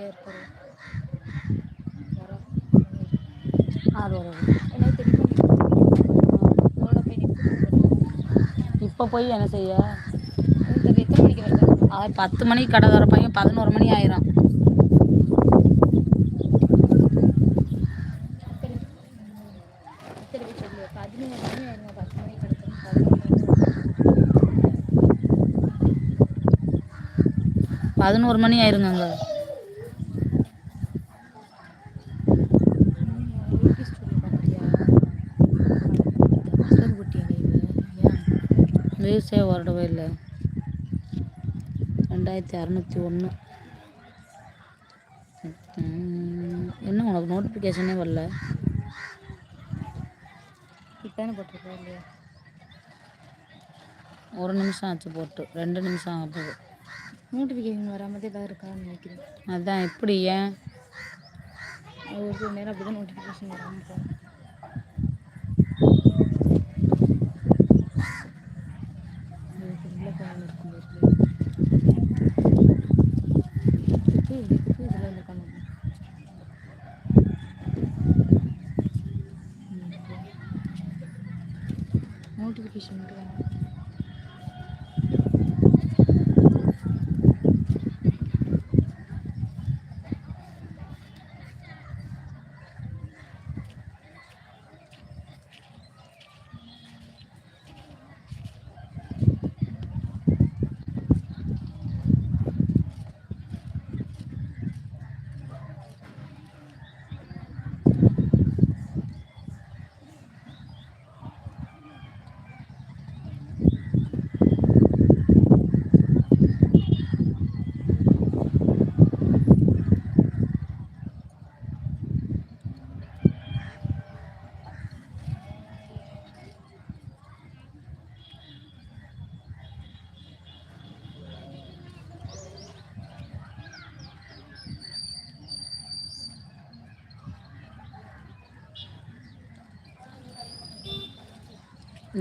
ಮುಂದೆ ಇರ್ತಾರೆ ஆறுவரவு இப்போ போய் என்ன செய்ய? எத்தனை மணிக்கு வருது பத்து மணிக்கு கடை வர பையன் பதினோரு மணி ஆயிரும். பதினோரு மணி ஆயிருங்க ரீல்ஸே வரவே இல்லை. ரெண்டாயிரத்தி அறநூற்றி ஒன்று. என்ன உனக்கு நோட்டிஃபிகேஷனே வரல? இப்போதானே போட்டிருக்கா இல்லையா? ஒரு நிமிஷம் ஆச்சு போட்டு. ரெண்டு நிமிஷம் ஆக போகுது. நோட்டிஃபிகேஷன் வராமதே ஏதாவது இருக்கான்னு நினைக்கிறேன். அதான் எப்படி ஏன்? ஒரு சில நேரம் அப்படி தான் நோட்டிஃபிகேஷன் வராமல் 为什么这样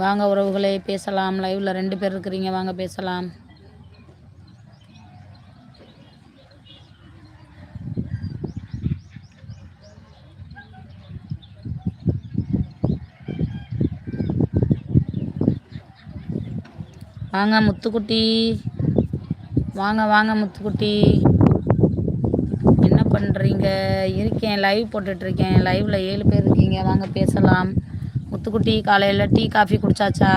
வாங்க உறவுகளே பேசலாம். லைவ்ல ரெண்டு பேர் இருக்கிறீங்க வாங்க பேசலாம். வாங்க முத்துக்குட்டி. வாங்க வாங்க முத்துக்குட்டி. என்ன பண்ணுறீங்க இருக்கேன் லைவ் போட்டுட்ருக்கேன் லைவில் ஏழு பேர் இருக்கீங்க வாங்க பேசலாம். முத்துக்குட்டி காலையில் டீ காஃபி குடிச்சாச்சா?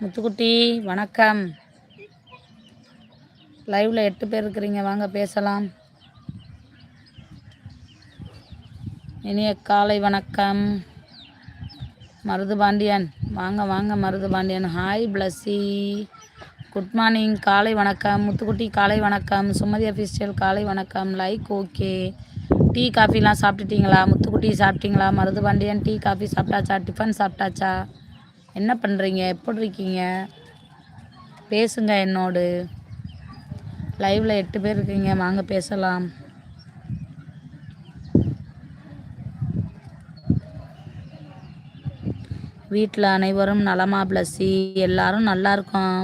முத்துக்குட்டி வணக்கம். லைவ்ல எட்டு பேர் இருக்கிறீங்க வாங்க பேசலாம். இனிய காலை வணக்கம். மருது பாண்டியன். வாங்க வாங்க Marudhu Pandian. Hi Blessy good morning காலை வணக்கம். முத்துக்குட்டி காலை வணக்கம். சுமதி அஃபிஷியல் காலை வணக்கம். லைக் ஓகே டீ காஃபிலாம் சாப்பிட்டுட்டீங்களா? முத்துக்குட்டி சாப்பிட்டீங்களா? மருது பாண்டியன் டீ காஃபி சாப்பிட்டாச்சா? டிஃபன் சாப்பிட்டாச்சா? என்ன பண்ணுறீங்க எப்படி இருக்கீங்க? பேசுங்க என்னோடு. லைவில் எட்டு பேர் இருக்கீங்க. வாங்க பேசலாம். வீட்டில் அனைவரும் நலமா பிளஸ்ஸி எல்லாரும் நல்லா இருக்கோம்.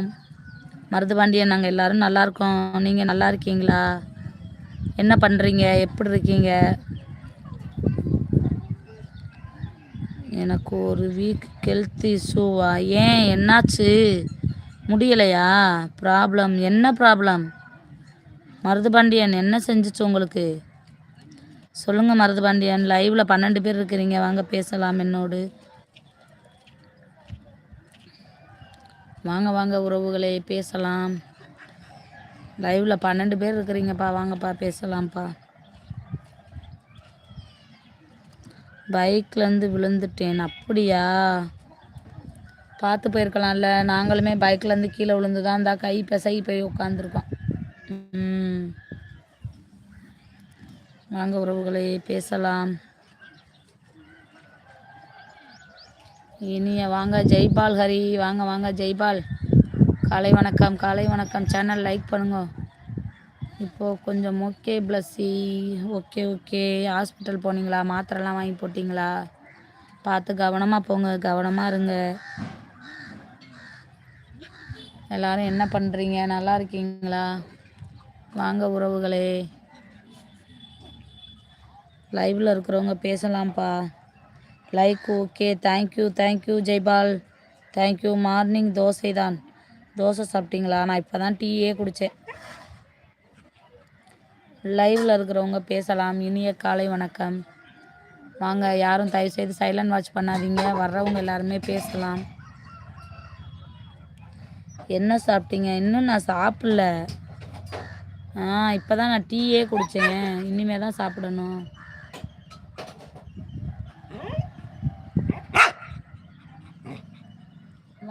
மருதுபாண்டியன் நாங்கள் எல்லாரும் நல்லா இருக்கோம். நீங்கள் நல்லா இருக்கீங்களா? என்ன பண்ணுறீங்க எப்படி இருக்கீங்க? எனக்கு ஒரு வீக் ஹெல்த் இஷ்யூவா ஏன்? என்னாச்சு? முடியலையா? ப்ராப்ளம் என்ன ப்ராப்ளம் மருதுபாண்டியன் என்ன செஞ்சுச்சு உங்களுக்கு? சொல்லுங்கள் மருதுபாண்டியன். லைவில் பன்னெண்டு பேர் இருக்கிறீங்க. வாங்க பேசலாம் என்னோடு. வாங்க வாங்க உறவுகளே பேசலாம். லைவில் பன்னெண்டு பேர் இருக்கிறீங்கப்பா. வாங்கப்பா பேசலாம்ப்பா. பைக்லேருந்து விழுந்துட்டேன். அப்படியா? பார்த்து போயிருக்கலாம்ல. நாங்களுமே பைக்லேருந்து கீழே விழுந்து தான் இந்த கை பெசகி போய் உட்காந்துருக்கோம் வாங்க உறவுகளே பேசலாம். இனிய வாங்க ஜெய்பால் ஹரி. வாங்க வாங்க ஜெய்பால் காலை வணக்கம் காலை வணக்கம். சேனல் லைக் பண்ணுங்க. இப்போது கொஞ்சம் okay Blessy okay okay. Hospital போனீங்களா? மாத்திரைலாம் வாங்கி போட்டிங்களா? பார்த்து கவனமாக போங்க கவனமாக இருங்க. எல்லாரும் என்ன பண்ணுறீங்க நல்லா இருக்கீங்களா? வாங்க உறவுகளே. லைவில் இருக்கிறவங்க பேசலாம்ப்பா. Like okay thank you thank you Jaipal thank you morning dosa தான். தோசை சாப்பிட்டீங்களா? நான் இப்போ தான் டீயே குடித்தேன் லைவில் இருக்கிறவங்க பேசலாம். இனிய காலை வணக்கம். வாங்க யாரும் தயவுசெய்து சைலண்ட் வாட்ச் பண்ணாதீங்க. வர்றவங்க எல்லாருமே பேசலாம். என்ன சாப்பிட்டீங்க? இன்னும் நான் சாப்பிடல. ஆ இப்போ தான் நான் டீயே குடித்தேன் இனிமேல் தான் சாப்பிடணும்.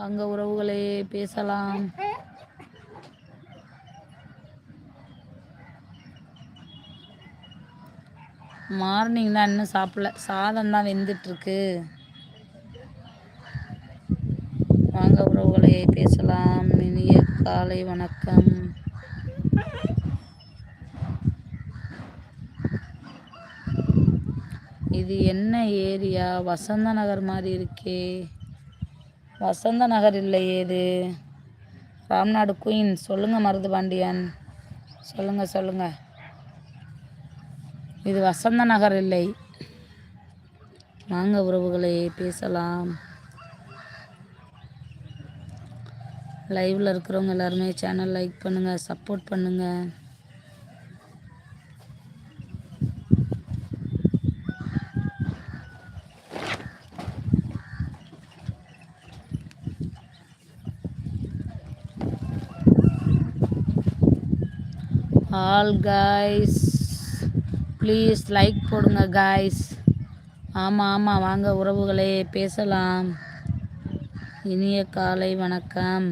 வாங்க உறவுகளே பேசலாம். மார்னிங் தான் இன்னும் சாப்பிடல. சாதம் தான் வெந்துட்டுருக்கு. வாங்க உறவுகளே பேசலாம். இனிய காலை வணக்கம். இது என்ன ஏரியா? வசந்த நகர் மாதிரி இருக்கே. வசந்த நகர் இல்லையே இது. ராம்நாடு குயின். சொல்லுங்கள் மருது பாண்டியன் சொல்லுங்கள் சொல்லுங்கள் இது வசந்த நகர் இல்லை. வாங்க உறவுகளை பேசலாம். லைவில் இருக்கிறவங்க எல்லாருமே சேனல் லைக் பண்ணுங்கள் சப்போர்ட் பண்ணுங்கள் ஆல் காய்ஸ் ப்ளீஸ் லைக் போடுங்க காய்ஸ் ஆமாம் ஆமாம் வாங்க உறவுகளே பேசலாம். இனிய காலை வணக்கம்.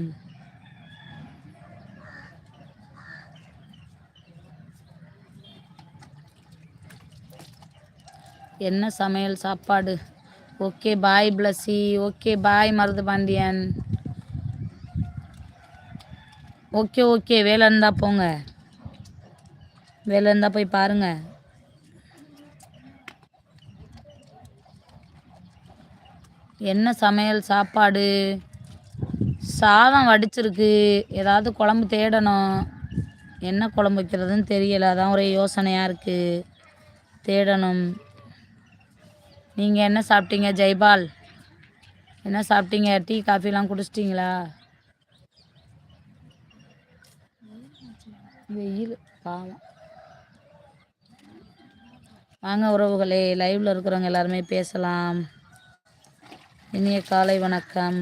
என்ன சமையல் சாப்பாடு? Okay bye Blessy okay bye Marudhu Pandiyan okay okay வேலை இருந்தால் போங்க. வேலை இருந்தால் போய் பாருங்கள் என்ன சமையல் சாப்பாடு? சாதம் வடிச்சிருக்கு. ஏதாவது குழம்பு தேடணும். என்ன குழம்பு வைக்கிறதுன்னு தெரியல. அதான் ஒரே யோசனையாக இருக்குது தேடணும். நீங்கள் என்ன சாப்பிட்டீங்க ஜெய்பால்? என்ன சாப்பிட்டீங்க? டீ காஃபிலாம் குடிச்சிட்டிங்களா? வெயில் பாவம். வாங்க உறவுகளே லைவில் இருக்கிறவங்க எல்லாருமே பேசலாம். இனிய காலை வணக்கம்.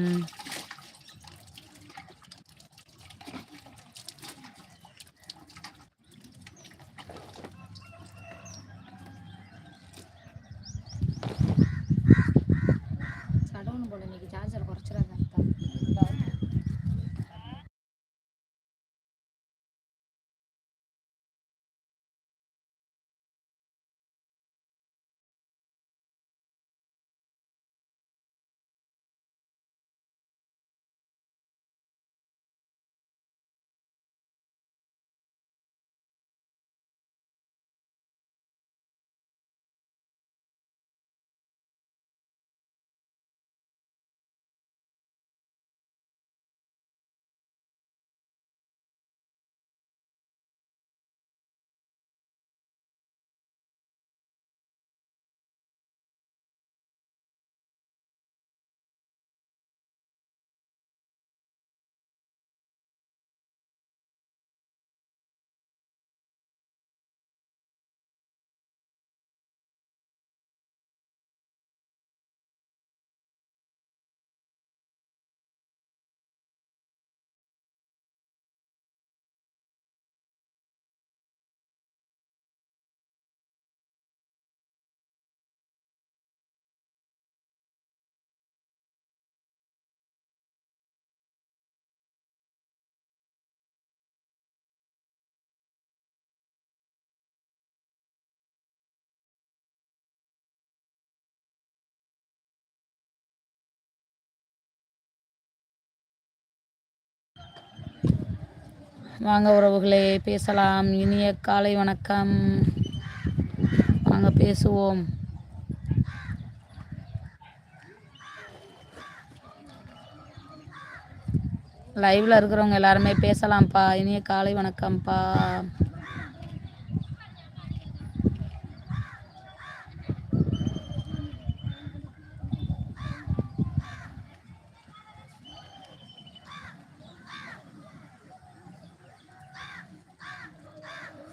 வாங்க உறவுகளே பேசலாம். இனிய காலை வணக்கம். வாங்க பேசுவோம். லைவில் இருக்கிறவங்க எல்லாருமே பேசலாம்ப்பா. இனிய காலை வணக்கம்ப்பா.